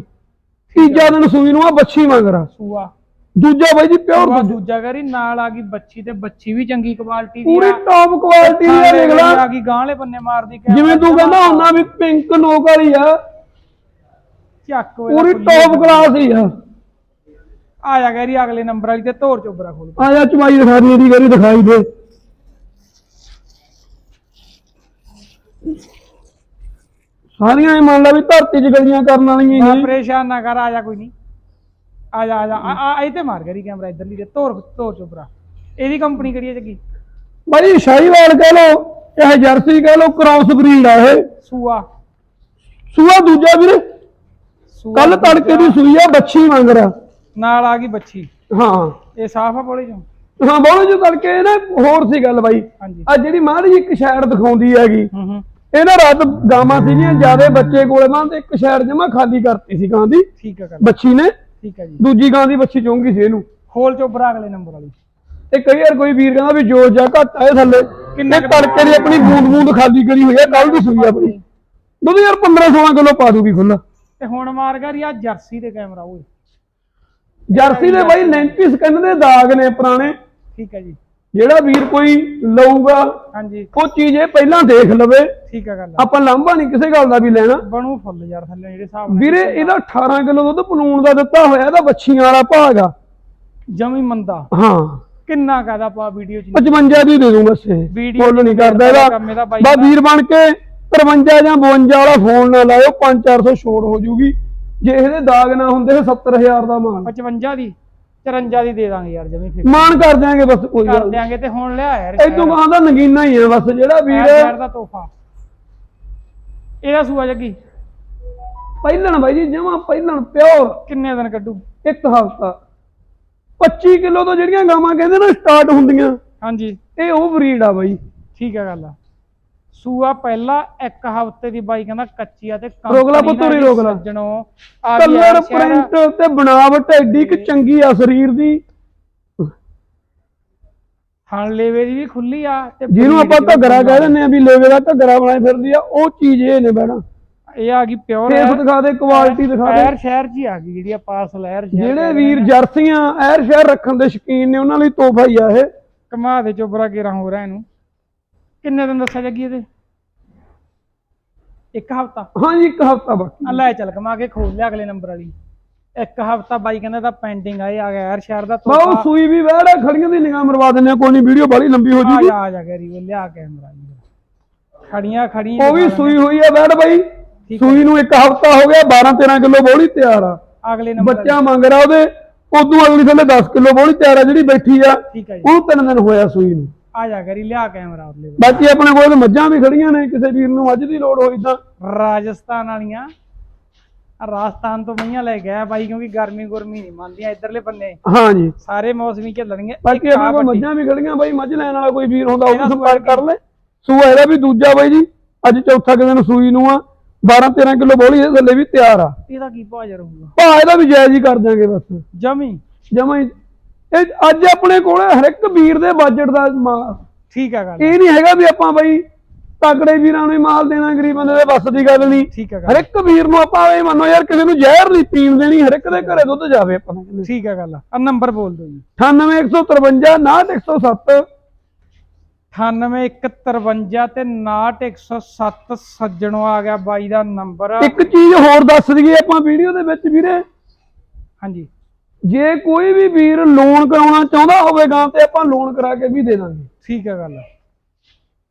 ਤੀਜਾ ਦਿਨ ਸੂਈ ਨੂੰ ਆ ਬੱਚੀ ਮੰਗਰਾ ਸੂਆ। ਦੂਜਾ ਬਾਈ ਜੀ ਪਿਓਰ ਦੁੱਧ ਦੂਜਾ। ਕਰੀ ਨਾਲ ਆ ਗਈ ਬੱਚੀ ਤੇ ਬੱਚੀ ਵੀ ਚੰਗੀ ਕੁਆਲਿਟੀ ਦੀ ਪੂਰੀ ਆ ਟੌਪ ਕੁਆਲਿਟੀ ਦੀ ਆ ਦੇਖ ਆ ਲੈ ਗਈ ਗਾਂਲੇ ਬੰਨੇ ਮਾਰਦੀ ਜਿਵੇਂ ਤੂੰ ਕਹਿੰਦਾ ਹੁੰਦਾ ਵੀ ਪਿੰਕ ਨੋਕ ਵਾਲੀ ਆ। ਚੱਕ ਓਏ ਪੂਰੀ ਟੌਪ ਕਲਾਸ ਹੀ ਆ। ਆ ਜਾ ਗੈਰੀ ਅਗਲੇ ਨੰਬਰ ਵਾਲੀ ਤੇ ਧੋਰ ਚੋਬਰਾ ਖੋਲ ਆ ਜਾ ਚਵਾਈ ਦਿਖਾ ਦੀ ਇਹਦੀ ਗਰੀ ਦਿਖਾਈ ਦੇ। ਸਾਰੀਆਂ ਇਹ ਮੰਨ ਲਾ ਵੀ ਧਰਤੀ 'ਚ ਗਲੀਆਂ ਕਰਨ ਵਾਲੀਆਂ ਹੀ। ਨੇ ਪਰੇਸ਼ਾਨ ਨਾ ਕਰ ਆ ਜਾ ਕੋਈ ਨਹੀਂ ਆ ਜਾ ਆ ਜਾ ਆ- ਆ ਇਹ ਤੇ ਮਾਰ ਗੈਰੀ ਕੈਮਰਾ ਇੱਧਰਲੀ ਤੇ। ਧੋਰ ਧੋਰ ਚੋਬਰਾ ਇਹਦੀ ਕੰਪਨੀ ਕਿਹੜੀ ਹੈ ਜੱਗੀ ਬਾਈ ਸ਼ਾਹੀਵਾਲ ਕਹਿ ਲੋ ਚਾਹੇ ਜਰਸੀ ਕਹਿ ਲੋ ਕ੍ਰਾਸ ਬਰੀਡ ਆ ਇਹ। ਸੂਆ। ਸੂਆ ਦੂਜਾ ਵੀਰੇ। ਸੂਆ ਕੱਲ ਤੜਕੇ ਦੀ ਸੂਈ ਆ ਬੱਚੀ ਮੰਗ ਰਿਹਾ। ਨਾਲ ਆ ਗਈ ਬੱਚੀ ਹਾਂ। ਇਹ ਸਾਫ਼ ਆ ਬੋਲੇ ਚੋਂ? ਹਾਂ ਬੋਲੋ ਜੋ ਤੜਕੇ ਨਾ ਹੋਰ ਸੀ ਗੱਲ ਬਾਈ। ਹਾਂਜੀ। ਆ ਜਿਹੜੀ ਮਾੜੀ ਜਿਹੀ ਇੱਕ ਸ਼ੈਡ ਦਿਖਾਉਂਦੀ ਹੈਗੀ। ਹੂੰ ਹੂੰ। ਇਹ ਨਾ ਰਾਤ ਗਾਵਾਂ ਸੀਗੀਆਂ ਜਿਆਦੇ ਬੱਚੇ ਕੋਲੇ ਮਾਂ ਤੇ ਇੱਕ ਸ਼ੈਡ ਜਮਾ ਖਾਲੀ ਕਰਤੀ ਸੀ ਗਾਂ ਦੀ। ਠੀਕ ਆ ਕਰ। ਬੱਚੀ ਨੇ। ਠੀਕ ਆ ਜੀ। ਦੂਜੀ ਗਾਂ ਦੀ ਬੱਚੀ ਚੁੰਗੀ ਸੀ ਇਹਨੂੰ। ਖੋਲ ਚੋਬਰਾ ਅਗਲੇ ਨੰਬਰ ਵਾਲੀ। ਤੇ ਕਈ ਵਾਰ ਕੋਈ ਵੀਰ ਕਹਿੰਦਾ ਵੀ ਜੋਰ ਜਾ ਘੱਟ ਆਏ ਥੱਲੇ। ਕਿੰਨਾ ਤੜਕੇ ਦੀ ਆਪਣੀ ਬੂੰਦ ਬੂੰਦ ਖਾਲੀ ਕਰੀ ਹੋਈ ਹੈ ਕੱਲ ਦੀ ਸੂਈ ਆਪਣੀ। ਦੁੱਧ ਯਾਰ 15 16 ਕਿਲੋ ਪਾ ਦੂਗੀ ਖੁੱਲਾ ਤੇ ਹੁਣ ਮਾਰ ਗੈਰੀ ਆ ਜਰਸੀ ਦੇ ਕੈਮਰਾ ਓਏ। ਜਰਸੀ ਦੇ ਬਾਈ ਲੈਂਟੀ ਸਕਿਨ ਦੇ ਦਾਗ ਨੇ ਪੁਰਾਣੇ। ਠੀਕ ਆ ਜੀ। ਜਿਹੜਾ ਵੀਰ ਕੋਈ ਲਊਗਾ ਹਾਂਜੀ। ਉਹ ਚੀਜ਼ ਇਹ ਪਹਿਲਾਂ ਦੇਖ ਲਵੇ। ਠੀਕ ਆ ਗੱਲ। ਆਪਾਂ ਲਾਂਭਾ ਨਹੀਂ ਕਿਸੇ ਗੱਲ ਦਾ ਵੀ ਲੈਣਾ। ਬਣੂ ਫੁੱਲ ਯਾਰ ਥੱਲੇ ਜਿਹੜੇ ਹਿਸਾਬ ਨਾਲ ਵੀਰੇ ਇਹਦਾ 18 ਕਿਲੋ ਦੁੱਧ ਪਲੂਣ ਦਾ ਦਿੱਤਾ ਹੋਇਆ ਇਹਦਾ ਬੱਚੀਆਂ ਵਾਲਾ ਭਾਗ ਆ। ਜਮੀ ਮੰਦਾ। ਹਾਂ। ਕਿੰਨਾ ਕਹਦਾ ਪਾ ਵੀਡੀਓ ਚ 55 ਦੀ ਦੇ ਦੂੰ ਬਸ ਇਹ ਫੁੱਲ ਨਹੀਂ ਕਰਦਾ ਇਹਦਾ। ਬਾ। ਵੀਰ ਬਣ ਕੇ 53 ਜਾਂ 52 ਵਾਲਾ ਫੋਨ ਨਾ ਲਾਇਓ 5-400 ਛੋੜ ਹੋ ਜੂਗੀ। ਜੇ ਇਹਦੇ ਦਾਗ ਨਾ ਹੁੰਦੇ 70000 ਦਾ ਮਾਨ 55 ਦੀ? 54 ਦੀ ਦੇ ਦਾਂਗੇ ਯਾਰ ਜਮੀ ਫਿਰ। ਮਾਨ ਕਰ ਦਿਆਂਗੇ ਬਸ ਕੋਈ ਕਰ ਗੱਲ ਦਿਆਂਗੇ ਤੇ ਹੁਣ ਲਿਆ ਯਾਰ ਇਦੋਂ ਕਹਾਂ ਦਾ ਨਗੀਨਾ ਹੀ ਆ ਬਸ ਜਿਹੜਾ ਵੀਰ ਵੀਰ ਦਾ ਤੋਹਫਾ। ਇਹਦਾ ਸੂਆ ਜੱਗੀ? ਪਹਿਲਣ ਬਾਈ ਜੀ ਜਮਾ ਪਹਿਲਣ ਪਿਓਰ। ਕਿੰਨੇ ਦਿਨ ਕੱਢੂ? ਇੱਕ ਹਫ਼ਤਾ। 25 ਕਿਲੋ ਤੋਂ ਜਿਹੜੀਆਂ ਗਾਵਾਂ ਕਹਿੰਦੇ ਨਾ ਸਟਾਰਟ ਹੁੰਦੀਆਂ। ਹਾਂਜੀ। ਇਹ ਉਹ ਬਰੀਡ ਆ ਬਾਈ। ਠੀਕ ਆ ਗੱਲ ਆ। ਸੂਆ ਪਹਿਲਾ ਇੱਕ ਹਫ਼ਤੇ ਦੀ ਬਾਈ ਕਹਿੰਦਾ ਕੱਚੀ ਆ ਤੇ ਰੋਕ ਲਾ company ਪੁੱਤ ਉਰੇ ਨਾਲ ਰੋਕ ਲਾ। ਸੱਜਣੋ ਕਲਰ। ਪ੍ਰਿੰਟ ਤੇ ਬਣਾਵਟ ਐਡੀ ਕਿ ਚੰਗੀ ਆ ਸਰੀਰ ਦੀ ਥਣ ਲੇਵੇ ਦੀ ਵੀ ਖੁੱਲੀ ਆ ਤੇ ਜਿਹਨੂੰ ਆਪਾਂ ਘੱਗਰਾ ਕਹਿ ਦਿੰਦੇ ਆ ਵੀ ਲੋਵੇ ਦਾ ਘੱਗਰਾ ਬਣਾਈ ਫਿਰਦੀ ਆ ਉਹ ਚੀਜ਼ ਇਹ ਨੇ ਬੈਣਾ ਇਹ ਆ ਗਈ ਪਿਓਰ ਫੇਸ ਦਿਖਾ ਦੇ ਕੁਆਲਿਟੀ ਦਿਖਾ ਦੇ ਐਰ ਸ਼ਹਿਰ ਹੀ ਆ ਗਈ ਜਿਹੜੀ ਆ ਪਾਸ ਲਹਿਰ ਸ਼ਹਿਰ ਜਿਹੜੇ ਵੀਰ ਜਰਸੀਆਂ ਐਰ ਸ਼ਹਿਰ ਰੱਖਣ ਦੇ ਸ਼ੌਕੀਨ ਨੇ ਉਹਨਾਂ ਲਈ ਤੋਹਫਾ ਹੀ ਆ ਇਹ। ਕਮਾ ਦੇ ਚੋਬਰਾ ਕੇਰਾ ਹੋ ਰਿਹਾ ਇਹਨੂੰ ਕਿੰਨੇ ਦਿਨ ਦੱਸਿਆ ਜੱਗੀ ਇਹਦੇ? ਇੱਕ ਹਫ਼ਤਾ। ਹਾਂਜੀ ਇੱਕ ਹਫ਼ਤਾ ਬਾਕੀ। ਆ ਲੈ ਚੱਲ ਕਮਾ ਕੇ ਖੋਲ ਲਿਆ ਅਗਲੇ ਨੰਬਰ ਵਾਲੀ। ਇੱਕ ਹਫ਼ਤਾ ਬਾਈ ਕਹਿੰਦਾ ਤਾਂ ਪੈਂਡਿੰਗ ਆ ਇਹ ਆ ਗਿਆ ਯਾਰ ਸ਼ਹਿਰ ਦਾ ਬਾਉ ਤੋਹਫਾ ਸੂਈ ਵੀ ਵਹਿੜ ਖੜੀਆਂ ਦੀ ਨਿਗਾਹ ਮਰਵਾ ਆ ਕੋਈ ਨਹੀਂ ਵੀਡੀਓ ਬੜੀ ਲੰਬੀ ਹੋ ਜੂਗੀ। ਆ ਜਾ ਗੈਰੀ ਉਹ ਲਿਆ ਕੈਮਰਾ ਖੜੀਆਂ ਖੜੀਆਂ ਉਹ ਵੀ ਸੂਈ ਹੋਈ ਆ ਵਹਿੜ ਬਾਈ। ਸੂਈ ਨੂੰ ਇੱਕ ਹਫ਼ਤਾ ਹੋ ਗਿਆ 12 13 ਕਿਲੋ ਬੋਲੀ ਤਿਆਰ ਆ। ਅਗਲੇ ਨੰਬਰ ਬੱਚਾ ਮੰਗ ਰਿਹਾ ਉਹਦੇ ਉਦੋਂ ਅਗਲੀ ਥੱਲੇ 10 ਕਿਲੋ ਬੋਲੀ ਤਿਆਰ ਆ ਜਿਹੜੀ ਬੈਠੀ ਆ। ਉਹ ਤਿੰਨ ਦਿਨ ਹੋਇਆ ਸੂਈ ਨੂੰ। ਆ ਜਾ ਗੈਰੀ ਲਿਆ ਕੈਮਰਾ ਉਹਦੇ ਬਾਕੀ ਆਪਣੇ ਕੋਲ ਮੱਝਾਂ ਵੀ ਖੜੀਆਂ ਨੇ ਕਿਸੇ ਵੀਰ ਨੂੰ ਮੱਝ ਦੀ ਲੋੜ ਹੋਈ ਤਾਂ। ਰਾਜਸਥਾਨ ਵਾਲੀਆਂ। ਆਹ ਰਾਜਸਥਾਨ ਤੋਂ ਮਈਆਂ ਲੈ ਗਿਆ ਬਾਈ ਕਿਉਂਕਿ ਗਰਮੀ ਗੁਰਮੀ ਨਹੀਂ ਮੰਨਦੀਆਂ ਇਧਰਲੇ ਬੰਨੇ। ਹਾਂਜੀ। ਸਾਰੇ ਮੌਸਮੀ ਝੱਲਣਗੇ। ਬਾਕੀ ਆਪਣੇ ਕੋਲ। ਮੱਝਾਂ ਵੀ ਖੜੀਆਂ ਬਾਈ ਮੱਝ ਲੈਣ ਵਾਲਾ ਕੋਈ ਵੀਰ ਹੁੰਦਾ ਉਹ ਵੀ ਸੰਪਰਕ ਕਰ ਲੈ। ਸੂਆ ਇਹਦਾ ਵੀ ਦੂਜਾ ਬਾਈ ਜੀ ਅੱਜ ਚੌਥਾ ਕੁ ਦਿਨ ਸੂਈ ਨੂੰ ਆ। 12 13 ਕਿਲੋ ਬੋਲੀ ਇਹਦੇ ਥੱਲੇ ਵੀ ਤਿਆਰ ਆ। ਇਹਦਾ ਕੀ ਭਾਜਰ ਹੋਊਗਾ? ਭਾ ਇਹਦਾ ਵੀ ਜਾਇਜ਼ ਹੀ ਕਰ ਦਿਆਂਗੇ ਬਸ। ਜਮੀ? ਜਮਾਂ ਹੀ ਇਹ ਅੱਜ ਆਪਣੇ ਕੋਲ ਹਰ ਇੱਕ ਵੀਰ ਦੇ ਬਜਟ ਦਾ ਮਾਲ। ਠੀਕ ਆ ਗੱਲ। ਇਹ ਨਹੀਂ ਹੈਗਾ ਵੀ ਆਪਾਂ ਬਾਈ ਤਕੜੇ ਵੀਰਾਂ ਨੂੰ ਹੀ ਮਾਲ ਦੇਣਾ ਗਰੀਬ ਬੰਦੇ ਦੇ ਵੱਸ ਦੀ ਗੱਲ ਨਹੀਂ। ਠੀਕ ਆ ਹਰ ਇੱਕ ਵੀਰ ਨੂੰ ਆਪਾਂ ਇਹ ਮੰਨੋ ਯਾਰ ਕਿਸੇ ਨੂੰ ਜ਼ਹਿਰ ਨਹੀਂ ਪੀਣ ਦੇਣੀ ਹਰ ਇੱਕ ਦੇ ਘਰੇ ਦੁੱਧ ਜਾਵੇ ਆਪਾਂ ਨੂੰ। ਠੀਕ ਆ ਗੱਲ। ਆ ਨੰਬਰ ਬੋਲ ਦਿਓ ਜੀ। 98153 69107 98153 ਤੇ 69107 ਸੱਜਣੋ ਆ ਗਿਆ ਬਾਈ ਦਾ ਨੰਬਰ ਇੱਕ ਚੀਜ਼ ਹੋਰ ਦੱਸ ਦਈਏ ਆਪਾਂ ਵੀਡੀਓ ਦੇ ਵਿੱਚ ਵੀਰੇ। ਹਾਂਜੀ। ਜੇ ਕੋਈ ਵੀ ਵੀਰ ਲੋਨ ਕਰਾਉਣਾ ਚਾਹੁੰਦਾ ਹੋਵੇਗਾ ਤੇ ਆਪਾਂ ਲੋਨ ਕਰਾ ਕੇ ਵੀ ਦੇ ਦਾਂਗੇ। ਠੀਕ ਹੈ ਗੱਲ।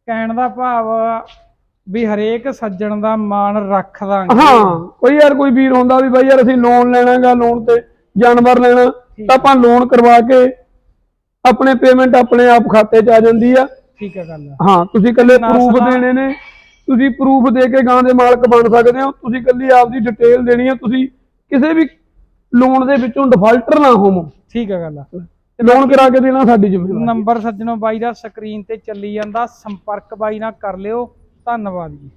ਕਹਿਣ ਦਾ ਭਾਵ ਵੀ ਹਰੇਕ ਸੱਜਣ ਦਾ ਮਾਣ ਰੱਖ ਦਾਂਗੇ। ਹਾਂ ਕੋਈ ਯਾਰ ਕੋਈ ਵੀਰ ਹੁੰਦਾ ਵੀ ਬਾਈ ਯਾਰ ਅਸੀਂ ਲੋਨ ਲੈਣਾਗਾ ਲੋਨ ਤੇ ਜਾਨਵਰ ਲੈਣਾ ਤਾਂ ਆਪਾਂ ਲੋਨ ਕਰਵਾ ਕੇ ਆਪਣੇ ਪੇਮੈਂਟ ਆਪਣੇ ਆਪ ਖਾਤੇ 'ਚ ਆ ਜਾਂਦੀ ਆ। ਠੀਕ ਹੈ ਗੱਲ। ਹਾਂ ਤੁਸੀਂ ਇਕੱਲੇ ਪ੍ਰੂਫ ਦੇਣੇ ਨੇ। ਤੁਸੀਂ ਪ੍ਰੂਫ ਦੇ ਕੇ ਗਾਂ ਦੇ ਮਾਲਕ ਬਣ ਸਕਦੇ ਹੋ। ਤੁਸੀਂ ਇਕੱਲੀ ਆਪਦੀ ਡਿਟੇਲ ਦੇਣੀ ਹੈ ਤੁਸੀਂ ਕਿਸੇ ਵੀ ਲੋਨ ਦੇ ਵਿੱਚੋਂ ਡਿਫਾਲਟਰ ਨਾ ਹੋਵੋ। ਠੀਕ ਹੈ ਗੱਲ ਲੋਨ ਕਰਾ ਕੇ ਦੇਣਾ ਸਾਡੀ ਜ਼ਿੰਮੇਵਾਰੀ ਨੰਬਰ ਸੱਜਣੋ ਬਾਈ ਦਾ ਸਕਰੀਨ ਤੇ ਚੱਲੀ ਜਾਂਦਾ। ਸੰਪਰਕ ਬਾਈ ਨਾਲ ਕਰ ਲਿਓ। ਧੰਨਵਾਦ ਜੀ।